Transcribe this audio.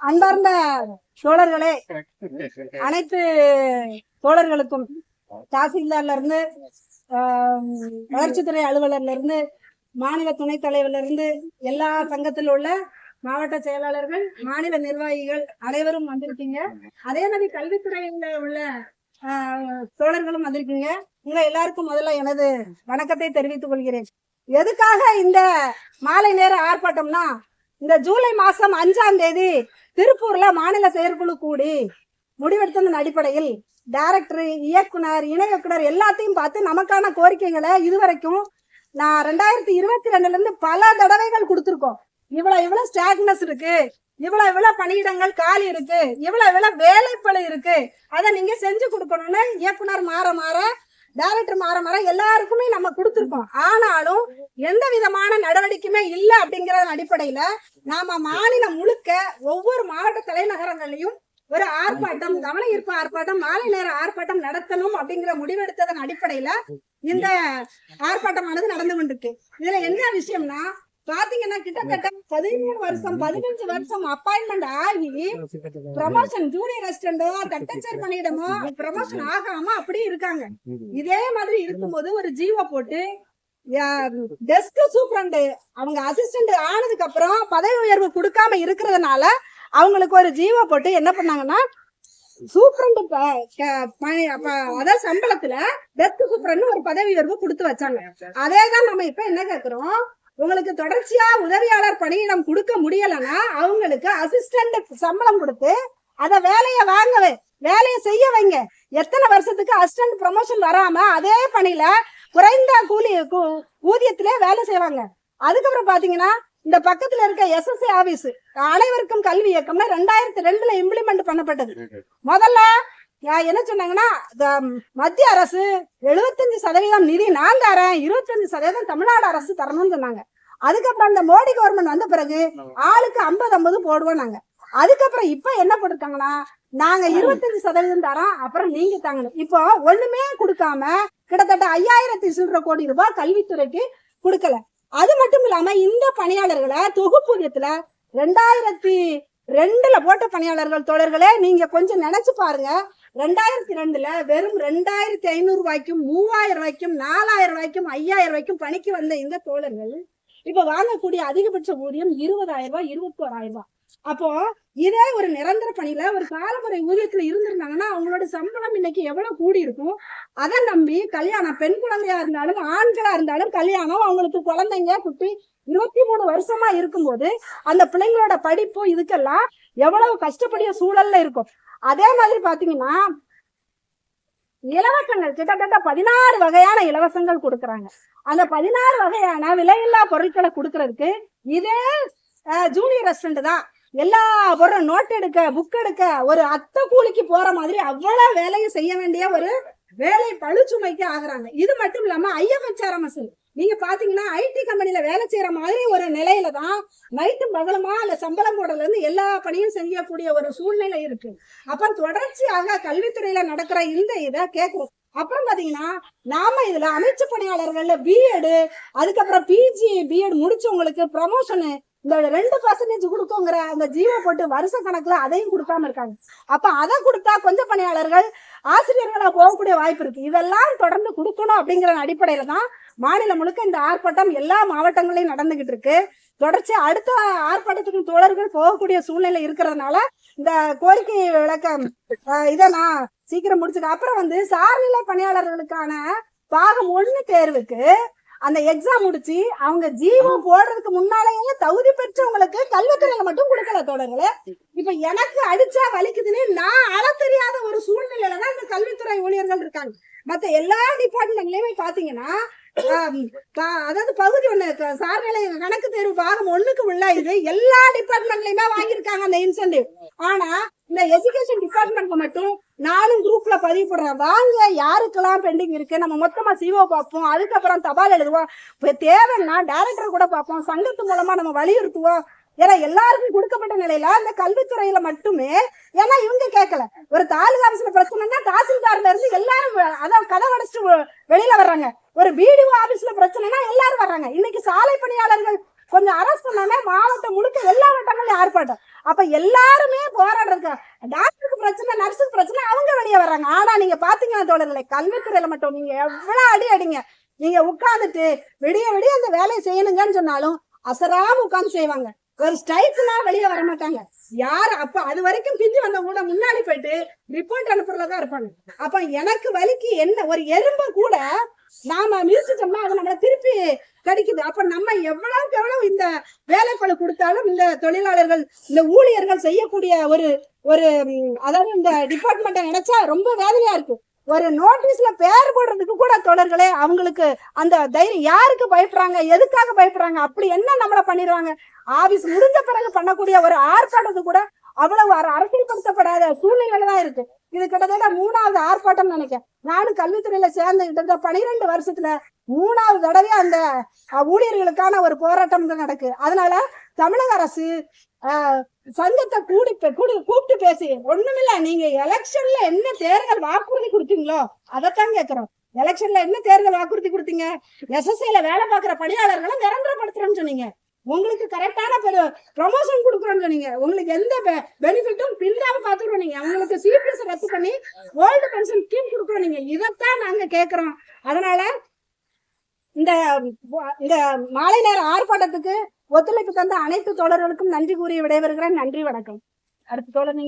அன்பார்ந்த தோழர்களே அனைத்து தோழர்களுக்கும் தாசில்தார்ல இருந்து வளர்ச்சித்துறை அலுவலர்ல இருந்து மாநில துணைத் தலைவர்ல இருந்து எல்லா சங்கத்தில் உள்ள மாவட்ட செயலாளர்கள் மாநில நிர்வாகிகள் அனைவரும் வந்திருக்கீங்க. அதே மாதிரி கல்வித்துறையில உள்ள ஆ, தோழர்களும் வந்திருக்கீங்க. உங்க எல்லாருக்கும் முதல்ல எனது வணக்கத்தை தெரிவித்துக் கொள்கிறேன். எதுக்காக இந்த மாலை நேர ஆர்ப்பாட்டம்னா இந்த ஜூலை மாசம் அஞ்சாம் தேதி திருப்பூர்ல மாநில செயற்குழு கூடி முடிவெடுத்ததன் அடிப்படையில் டைரக்டர் இயக்குனர் இணை இயக்குனர் எல்லாத்தையும் பார்த்து நமக்கான கோரிக்கைகளை இதுவரைக்கும் நான் ரெண்டாயிரத்தி இருபத்தி ரெண்டுல இருந்து பல தடவைகள் கொடுத்துருக்கோம். இவ்வளவு இவ்வளவு ஸ்டாக்னஸ் இருக்கு. இவ்வளவு இவ்வளவு பணியிடங்கள் காலி இருக்கு. இவ்வளவு இவ்வளவு வேலைப்பழு இருக்கு. அதை நீங்க செஞ்சு கொடுக்கணும்னு இயக்குனர் மாற மாற டைரக்டர் மாற மாற எல்லாருக்குமே நம்ம கொடுத்துருக்கோம். ஆனாலும் எந்த விதமான நடவடிக்கையுமே இல்லை அப்படிங்கிற அடிப்படையில நாம மாநிலம் முழுக்க ஒவ்வொரு மாவட்ட தலைநகரங்களையும் ஒரு ஆர்ப்பாட்டம் கவன ஈர்ப்பு ஆர்ப்பாட்டம் மாலை நேர ஆர்ப்பாட்டம் நடத்தணும் அப்படிங்கிற முடிவெடுத்ததன் அடிப்படையில இந்த ஆர்ப்பாட்டமானது நடந்து கொண்டிருக்கு. இதுல என்ன விஷயம்னா பாத்தீங்கன்னா கிட்டத்தட்ட பதிமூணு வருஷம் பதினஞ்சு வருஷம் அப்பாயின்மெண்ட் ஆகி ப்ரமோஷன் ஜூனியர் அசிஸ்டண்டோ தட்டச்சர் பணியிடமோ ப்ரமோஷன் ஆகாம அப்படியே இருக்காங்க. இதே மாதிரி இருக்கும்போது ஒரு ஜீவோ போட்டு டெஸ்க் சூப்ரண்டு அவங்க அசிஸ்டன்ட் ஆனதுக்கு அப்புறம் பதவி உயர்வு கொடுக்காம இருக்கிறதுனால அவங்களுக்கு ஒரு ஜீவோ போட்டு என்ன பண்ணாங்கன்னா சூப்பரண்ட் அதாவது சம்பளத்துல டெஸ்க் சூப்பரண்ட் ஒரு பதவி உயர்வு கொடுத்து வச்சாங்க. அதே தான் நம்ம இப்ப என்ன கேக்குறோம்? உங்களுக்கு தொடர்ச்சியா உதவியாளர் பணியிடம் கொடுக்க முடியலன்னா அவங்களுக்கு அசிஸ்டன்ட் சம்பளம் கொடுத்து அத வேலையை வாங்க வேலையை செய்ய வைங்க. எத்தனை வருஷத்துக்கு அசிஸ்டன்ட் ப்ரமோஷன் வராம அதே பணியில குறைந்த கூலி ஊதியத்திலே வேலை செய்வாங்க. அதுக்கப்புறம் பாத்தீங்கன்னா இந்த பக்கத்துல இருக்க எஸ்எஸ்சி ஆபீஸ் அனைவருக்கும் கல்வி இயக்கம்னா ரெண்டாயிரத்தி ரெண்டுல இம்ப்ளிமெண்ட் பண்ணப்பட்டது. முதல்ல என்ன சொன்னாங்கன்னா மத்திய அரசு எழுபத்தஞ்சு சதவீதம் நிதி நான் தரேன் இருபத்தஞ்சு சதவீதம் தமிழ்நாடு அரசு தரணும்னு சொன்னாங்க. அதுக்கப்புறம் இந்த மோடி கவர்மெண்ட் வந்த பிறகு ஆளுக்கு ஐம்பது ஐம்பது போடுவோம் நாங்க அதுக்கப்புறம் இப்ப என்ன போட்டிருக்காங்கன்னா நாங்க இருபத்தஞ்சு சதவீதம் தரோம் அப்புறம் நீங்க தாங்கணும். இப்போ ஒண்ணுமே கொடுக்காம கிட்டத்தட்ட ஐயாயிரத்தி சில்லற கோடி ரூபாய் கல்வித்துறைக்கு கொடுக்கல. அது மட்டும் இல்லாம இந்த பணியாளர்களை தொகுப்பூதியத்துல ரெண்டாயிரத்தி ரெண்டுல போட்ட பணியாளர்கள் தொடர்களே நீங்க கொஞ்சம் நினைச்சு பாருங்க. ரெண்டாயிரத்தி ரெண்டுல வெறும் ரெண்டாயிரத்தி ஐநூறு ரூபாய்க்கும் மூவாயிரம் ரூபாய்க்கும் நாலாயிரம் ரூபாய்க்கும் ஐயாயிரம் ரூபாய்க்கும் பணிக்கு வந்த இந்த தோழர்கள் இப்ப வாங்கக்கூடிய அதிகபட்ச ஊதியம் இருபதாயிரம் ரூபாய் இருபத்தி ஓராயிரம் ரூபாய். அப்போ இதே ஒரு நிரந்தர பணியில ஒரு காலமுறை ஊதியத்துல இருந்திருந்தாங்கன்னா அவங்களோட சம்பளம் இன்னைக்கு எவ்வளவு கூடி இருக்கும் அதை நம்பி கல்யாணம் பெண் குழந்தையா இருந்தாலும் ஆண்களா இருந்தாலும் கல்யாணம் அவங்களுக்கு குழந்தைங்க குட்டி இருபத்தி மூணு வருஷமா இருக்கும்போது அந்த பிள்ளைங்களோட படிப்பு இதுக்கெல்லாம் எவ்வளவு கஷ்டப்படிய சூழல்ல இருக்கும். அதே மாதிரி பாத்தீங்கன்னா இலவசங்கள் கிட்டத்தட்ட பதினாறு வகையான இலவசங்கள் கொடுக்கறாங்க. அந்த பதினாறு வகையான விலையில்லா பொருட்களை கொடுக்கறதுக்கு இதே ஜூனியர் ரெஸ்டன்ட் தான். எல்லா பொருளும் நோட் எடுக்க புக் எடுக்க ஒரு அத்தை கூலிக்கு போற மாதிரி அவ்வளவு வேலையும் செய்ய வேண்டிய ஒரு வேலை பழுச்சுமைக்கு ஆகுறாங்க. இது மட்டும் இல்லாம ஐஎஃப்ஹெச்ஆர்எம்எஸ் நீங்க பாத்தீங்கன்னா ஐடி கம்பெனில வேலை செய்யற மாதிரி ஒரு நிலையில தான் நைட்டு பகலமா அந்த சம்பளம் போடல இருந்து எல்லா பணியும் செய்யக்கூடிய ஒரு சூழ்நிலை இருக்கு. அப்புறம் தொடர்ச்சியாக கல்வித்துறையில நடக்கிற இந்த இதை கேட்கும். அப்புறம் பாத்தீங்கன்னா நாம இதுல அமைச்சு பணியாளர்கள்ல பிஎட் அதுக்கப்புறம் பிஜி பிஎட் முடிச்சவங்களுக்கு ப்ரமோஷனு இந்த ரெண்டு பர்சன்டேஜ் கொடுக்குங்கிற அந்த ஜீவோ போட்டு வருஷ கணக்குல அதையும் கொடுக்காம இருக்காங்க. அப்ப அதை கொடுத்தா கொஞ்சம் பணியாளர்கள் ஆசிரியர்களா போகக்கூடிய வாய்ப்பு இருக்கு. இதெல்லாம் தொடர்ந்து கொடுக்கணும் அப்படிங்கிற அடிப்படையில தான் மாநிலம் முழுக்க இந்த ஆர்ப்பாட்டம் எல்லா மாவட்டங்களையும் நடந்துகிட்டு இருக்கு. தொடர்ச்சி அடுத்த ஆர்ப்பாட்டத்துக்கு தோழர்கள் போகக்கூடிய சூழ்நிலை இருக்கிறதுனால இந்த கோரிக்கை விளக்கம் இதை நான் சீக்கிரம் முடிச்சுக்க. அப்புறம் வந்து சார்நிலை பணியாளர்களுக்கான பாகம் ஒண்ணு தேர்வுக்கு அந்த எக்ஸாம் முடிச்சு அவங்க ஜீவம் போடுறதுக்கு முன்னாலேயே தகுதி பெற்றவங்களுக்கு கல்வித்துறையில மட்டும் கொடுக்கல தோழர்களே. இப்ப எனக்கு அடிச்சா வலிக்குதுன்னு நான் அள தெரியாத ஒரு சூழ்நிலையில தான் இந்த கல்வித்துறை ஊழியர்கள் இருக்காங்க. மத்த எல்லா டிபார்ட்மெண்ட்லயுமே பாத்தீங்கன்னா அதாவது பகுதி ஒண்ணு சார்நிலை கணக்கு தேர்வு பாகம் ஒண்ணுக்கு உள்ள இது எல்லா டிபார்ட்மெண்ட்லயுமே வாங்கியிருக்காங்க அந்த இன்சென்டிவ் ஆனா இந்த எஜுகேஷன் டிபார்ட்மெண்ட் மட்டும் நானும் குரூப்ல பதிவு போடுறேன் வாங்க யாருக்கெல்லாம் பெண்டிங் இருக்கு? நம்ம மொத்தமா சிஓ பார்ப்போம். அதுக்கப்புறம் தபால் எழுதுவோம். இப்போ தேவைன்னா டைரக்டர் கூட பார்ப்போம். சங்கத்து மூலமா நம்ம வலியுறுத்துவோம். ஏன்னா எல்லாருக்கும் கொடுக்கப்பட்ட நிலையில அந்த கல்வித்துறையில மட்டுமே ஏன்னா இவங்க கேட்கல ஒரு தாலுகா ஆபீஸ்ல பிரச்சனைனா தாசில்தார்ல இருந்து எல்லாரும் அதான் கதை அடைச்சிட்டு வெளியில வர்றாங்க. ஒரு பிடிஓ ஆபீஸ்ல பிரச்சனைனா எல்லாரும் வர்றாங்க. இன்னைக்கு சாலை பணியாளர்கள் கொஞ்சம் அரசு பண்ணாலே மாவட்டம் முழுக்க எல்லா வட்டங்களையும் ஆர்ப்பாட்டம். அப்ப எல்லாருமே போராடுறதுக்கு டாக்டருக்கு பிரச்சனை நர்ஸுக்கு பிரச்சனை அவங்க வெளியே வர்றாங்க. ஆனா நீங்க பாத்தீங்கன்னா தோழர்களை கல்வித்துறையில மட்டும் நீங்க எவ்வளவு அடி அடிங்க. நீங்க உட்காந்துட்டு விடிய விடிய அந்த வேலையை செய்யணுங்கன்னு சொன்னாலும் அசராம உட்காந்து செய்வாங்க. ஒரு ஸ்ட்ரைக்னா வெளியே வர மாட்டாங்க. யார் அப்ப அது வரைக்கும் பிஞ்சு வந்த கூட முன்னாடி போயிட்டு ரிப்போர்ட் அனுப்புறதுலதான் இருப்பாங்க. அப்ப எனக்கு வலிக்கு என்ன ஒரு எறும்ப கூட நாம மிதிச்சிட்டோம்னா அது நம்மள திருப்பி கிடைக்குது. அப்ப நம்ம எவ்வளவுக்கு எவ்வளவு இந்த வேலைப்பழு கொடுத்தாலும் இந்த தொழிலாளர்கள் இந்த ஊழியர்கள் செய்யக்கூடிய ஒரு ஒரு அதாவது இந்த டிபார்ட்மெண்ட்டை நினைச்சா ரொம்ப வேதனையா இருக்கு ஒரு நோட்டீஸ்ல பேர் போடுறதுக்கு கூட தொடர்களே அவங்களுக்கு அந்த தைரியம் யாருக்கு பயப்படுறாங்க எதுக்காக பயப்படுறாங்க அப்படி என்ன நம்மள பண்ணிடுவாங்க? ஆபீஸ் முடிஞ்ச பிறகு பண்ணக்கூடிய ஒரு ஆர்ப்பாட்டத்து கூட அவ்வளவு அரசியல்படுத்தப்படாத சூழ்நிலை தான் இருக்கு. இது கிட்டத்தட்ட மூணாவது ஆர்ப்பாட்டம் நினைக்கிறேன். நானும் கல்வித்துறையில சேர்ந்து பனிரெண்டு வருஷத்துல மூணாவது தடவை அந்த ஊழியர்களுக்கான ஒரு போராட்டம் தான் நடக்கு. அதனால தமிழக அரசு சங்கத்தை கூடி பே- கூடி கூப்பிட்டு பேசி ஒண்ணுமில்ல நீங்க எலெக்ஷன்ல என்ன தேர்தல் வாக்குறுதி கொடுத்தீங்களோ அதைத்தான் கேக்குறோம். எலெக்ஷன்ல என்ன தேர்தல் வாக்குறுதி கொடுத்தீங்க? எஸ்எஸ்ஐல வேலை பார்க்குற பணியாளர்களை நிரந்தரப்படுத்துறோம்னு சொன்னீங்க. உங்களுக்கு கரெக்டான ப்ரொமோஷன் கொடுக்குறோம்னு சொன்னீங்க உங்களுக்கு எந்த பெனிஃபிட்டும் பில்லாம பாத்துக்கிறோம் நீங்க. உங்களுக்கு சிபிஎஸ் ரத்து பண்ணி ஓல்டு பென்ஷன் ஸ்கீம் கொடுக்குறோம் நீங்க. இதைத்தான் நாங்க கேட்கறோம் அதனால இந்த இந்த மாலை நேர ஆர்ப்பாட்டத்துக்கு ஒத்துழைப்பு தந்த அனைத்து தோழர்களுக்கும் நன்றி கூறி விடைபெறுகிறேன். நன்றி வணக்கம். அடுத்த தோழர் நீங்க